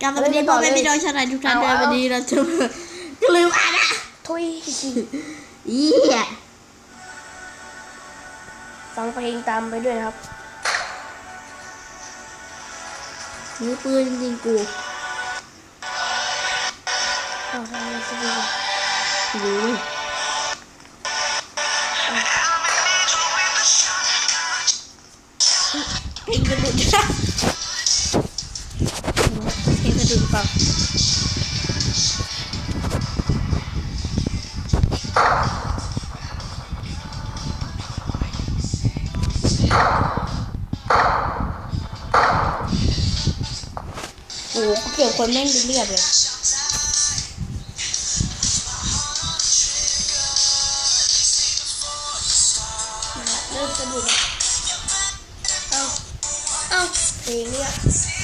กลับมาวันนี้พ่อแม่พี่น้องชาวไทยทุกท่านด้วยวันนี้เราจะก็ลืมอ่านอะทุยเยี่ยฟังเพลงตามไปด้วยนะครับมือปืนจริงๆกูเอาทำไมจะดีรู้เพลงกระดุดเพลงกระดุ ดเปล่าโอ้โหเกี่ยวคนแม่งเรียบเลยเริ่มสะดุดเอาเอาเพลงเรียก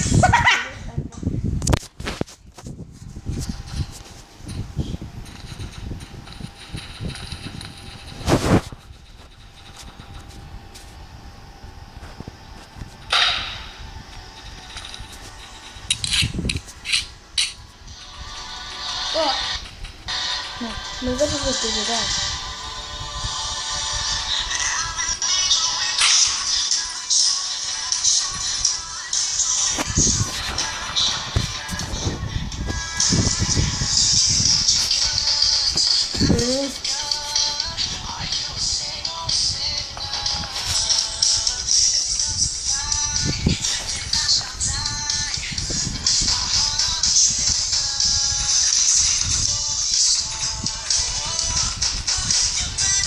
ก็เนี่ยมันก็จะหยุ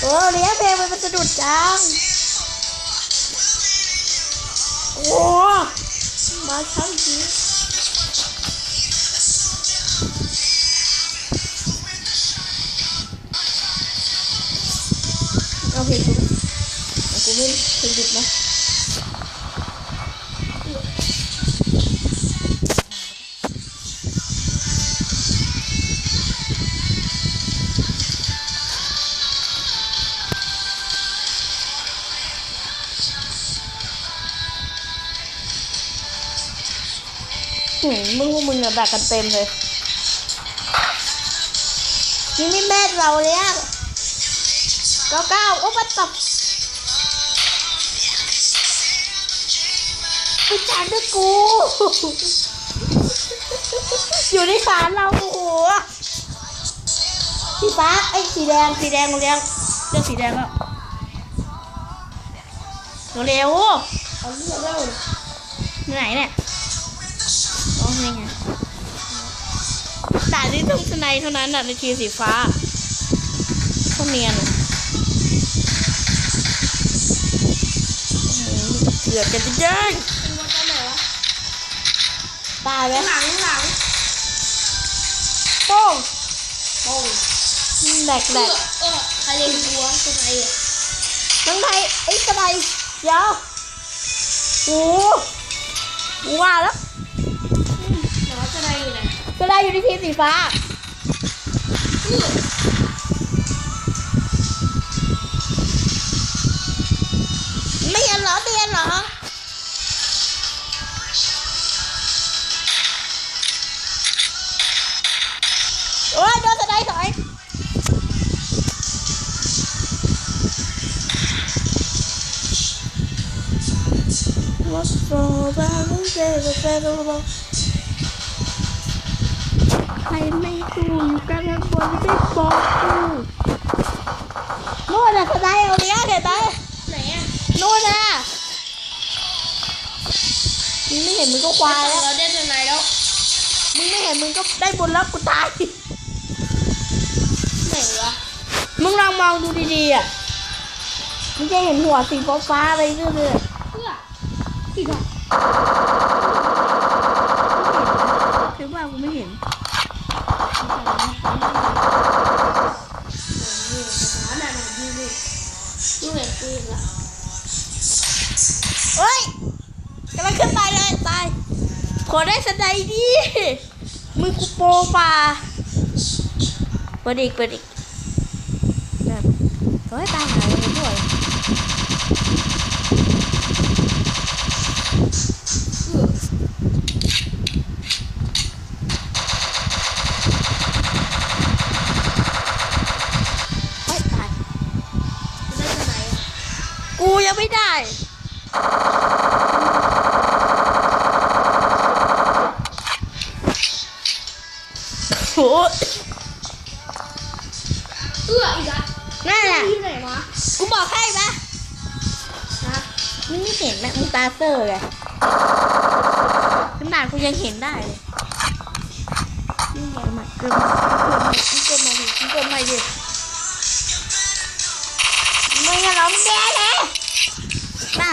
อ้เลี้ยเพลงมันจะดุดจัง โอ้มาช้ำจริงเอาเพลงกูกูไม่เพลงดุดนะ หืมมึงพวกมึงเนี่ยแบกกันเต็มเลยนี่นี่แม่เราเลยอะเก้าเก้าโอ้มาตับไปจานด้วยกู อยู่ในศาลเราโอ้โหสีฟ้าไอ้สีแดงสีแดงเรียงเลือกสีแดงแล้วเร็วเอาเลือกแล้วไหนเนี่ย ที่ต้องสไนเท่านั้นน่ะในทีมสีฟ้าเขาเนียนเกือบจะแย่งเป็นวัดตอนไหนวะตายไหมหลังหลังโป้งโอ้ยแหลกแหลเออกเออใครเล่นหัวตัวไหนอะน้องไทยไอ้กระไดเดี๋ยวโอ้โหว่าแล้วหนอตัวไหนอยู่ไหนกระไดอยู่ในทีมสีฟ้าเออ ไม่เห็นเหรอไม่เห็นเหรอโอ้ยโดนกระไดถอย What's so bad and say the better ใครไม่ดูอยู่กันข้างบนไม่บอกกูนู่นน่ะกระไดเอาเลี้ยงเห็นไหมไหนอะนู่นน่ะมึงไม่เห็นมึงก็ควายแล้วเราได้ตัวไหนแล้วมึงไม่เห็นมึงก็ได้บุญแล้วกูตายไหนวะมึงลองมองดูดีๆอะมึงจะเห็นหัวสีฟ้าๆอะไรเรื่อยเพื่อสีทองใช่ว่ากูไม่เห็น เฮ้ยกำลังขึ้นไปเลยตายขอได้สไนด์ดิมึงกูโปรป่าเปิดอีกเปิดอีกเฮ้ยไปยหายเลยด้วย ไม่ได้ โหเอื้ออีกอะนั่นแหละที่ไหนวะกูบอกให้ปะนะมึงไม่เห็นนะมึงตาเซอร์ไงขนาดกูยังเห็นได้เลยนี่ไงเกิดมาเกิดมาเกิดมาดิเกิดมาดิไม่งั้นเราไม่ได้เลย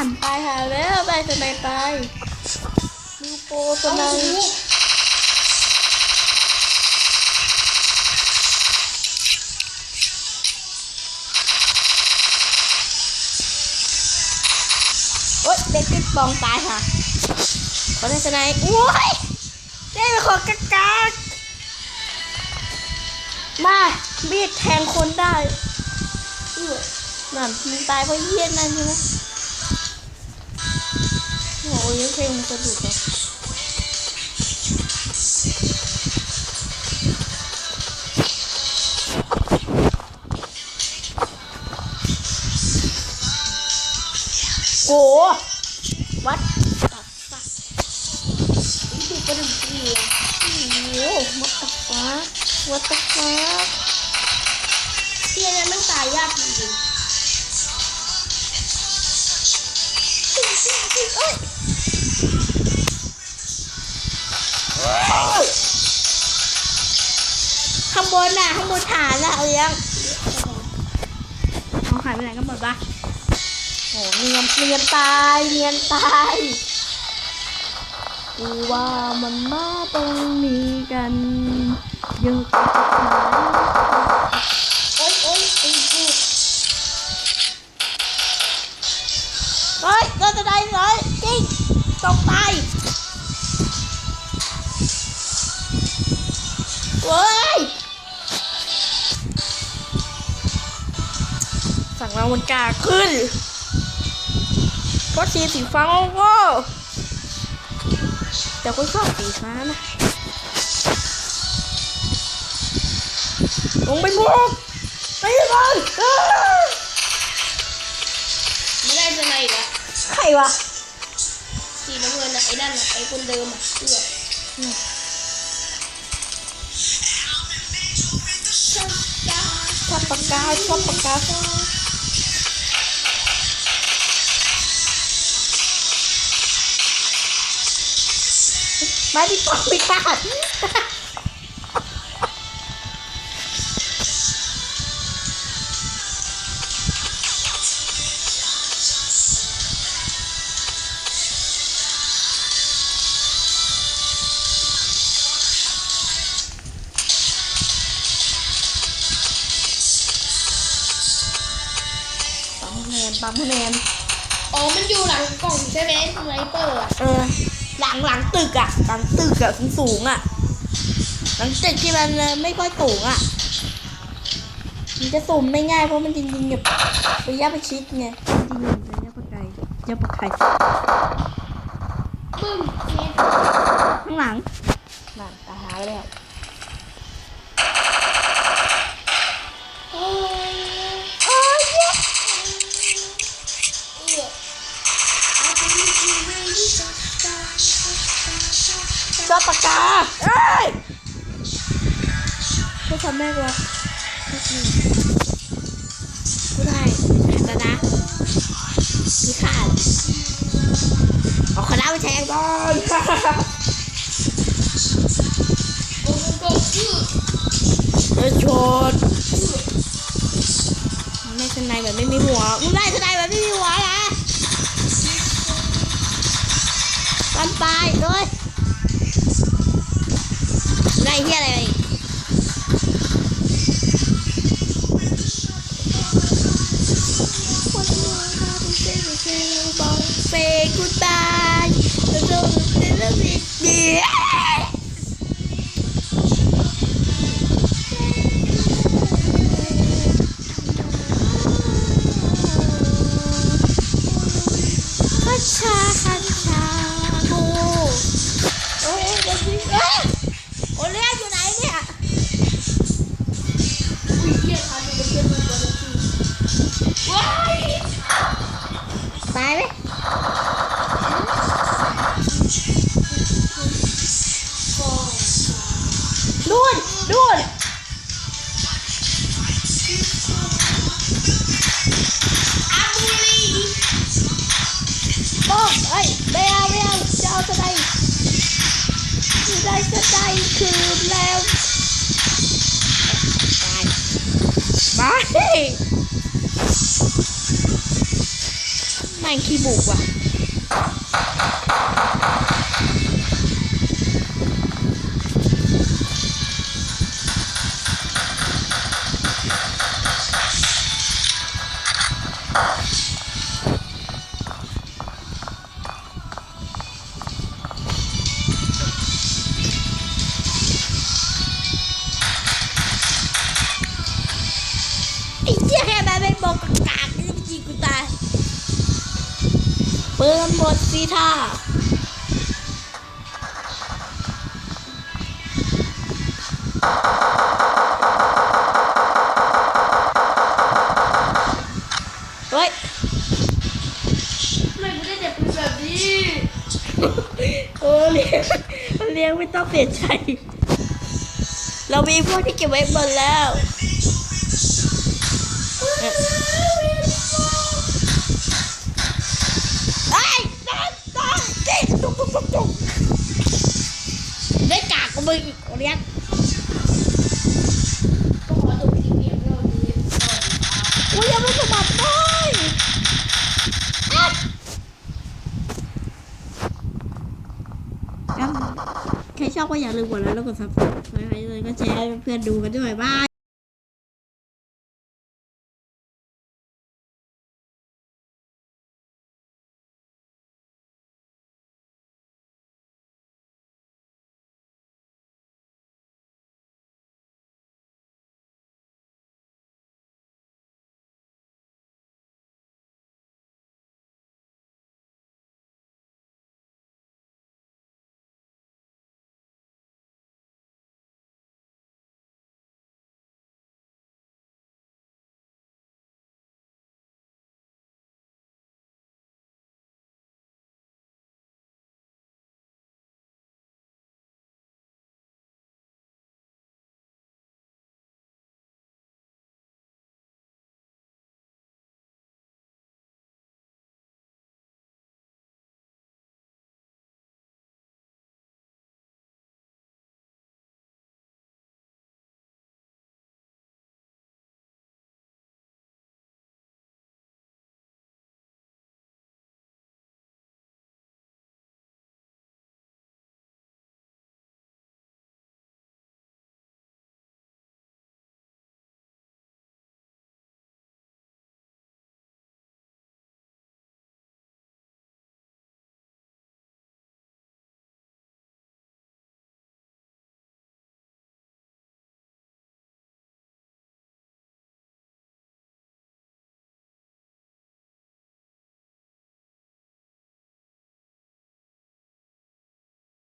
นั่นไปหาแล้วไปสบายไปดูโปรสเอาบายหูโอ๊ยเด็กติดปองตายค่ะเขาได้สไนด์โอ้ยได้เป็นของกากากมามีดแทงคนได้เอื้อนั่นมึงตายเพราะเยี่ยนนั่นใช่ไหม โอ้ยเพลงมันสะดุดเลยโอ้วัดตัดฟักนี่คือกระดูกเอื้อโอ้วัดตัดฟักวัดตัดฟักเที่ยนั้นมันตายยากจริงเอ้ ข้างบนน่ะข้างบนฐานน่ะเอายังเอาหายไปไหนกันหมดปะโอ้เนียนเนียนตายเนียนตายกูว่ามันมาตรงนี้กันเยอะกว่าโอ๊ยโอ๊ยไอ้กูเฮ้ยโดนจะได้เลยจริงตกตาย เว้ยสั่งเรามันกล้าขึ้น เพราะสีสีฟ้าโง่แต่คนชอบสีฟ้านะลงไปบุกไปเลยเอ้ยไม่ได้จะไหนอีกอะใครวะสีน้ำเงินอะไอ้นั่นอะไอ้คนเดิมอะเอื้อ อบปากกาชอบปากกาไม่ได้ปอกไม่ขา มคะแนนปั๊มคะแนนอ๋อ มันอยู่หลังกล่องใช่ไหมสไนเปอร์อะเออ หลังหลังตึกอะหลังตึกอะสูงสูงๆอะหลังตึกที่มันไม่ค่อยสูงอะมันจะสุ่มไม่ง่ายเพราะมันจริงๆแบบระยะประชิดไงจริงๆระยะประไกลระยะประไกลปึ้มเนี่ยข้างหลังหลังตาหาแล้ว die, just die. ชอบปากกาเอ้ยเขาทำแม่กว่ากูได้แต่นะมีขาดเอาคณะไปแทงก่อนโอ้โหโอ้โหอื้อเออชนไม่สนายแบบไม่มีหัวมึงได้สนายแบบไม่มีหัวนะปันปลายเลย ได้เฮียอะไรอีก Say goodbye. Yeah. คัชชาคัชชาโก ได้สไนด์คืนแล้วไปไปแม่งขี้บุกว่ะ ปิดหมดสิท่าเฮ้ยไม่กูได้แต่ปืนแบบนี้เออเลี้ยงเลี้ยงไม่ต้องเปลี่ยนใจ เรามีพวกที่เก็บไว้หมดแล้ว ได้กากกับมึงเลี้ยงก็ขอจบคลิปเพียงด้วัสดีครับกูยังไม่สมัครได้อะใครชอบก็อย่าลืมกดไลค์แล้วกดซับสไครต์เลยก็แชร์ให้เพื่อนดูกันด้วยบาย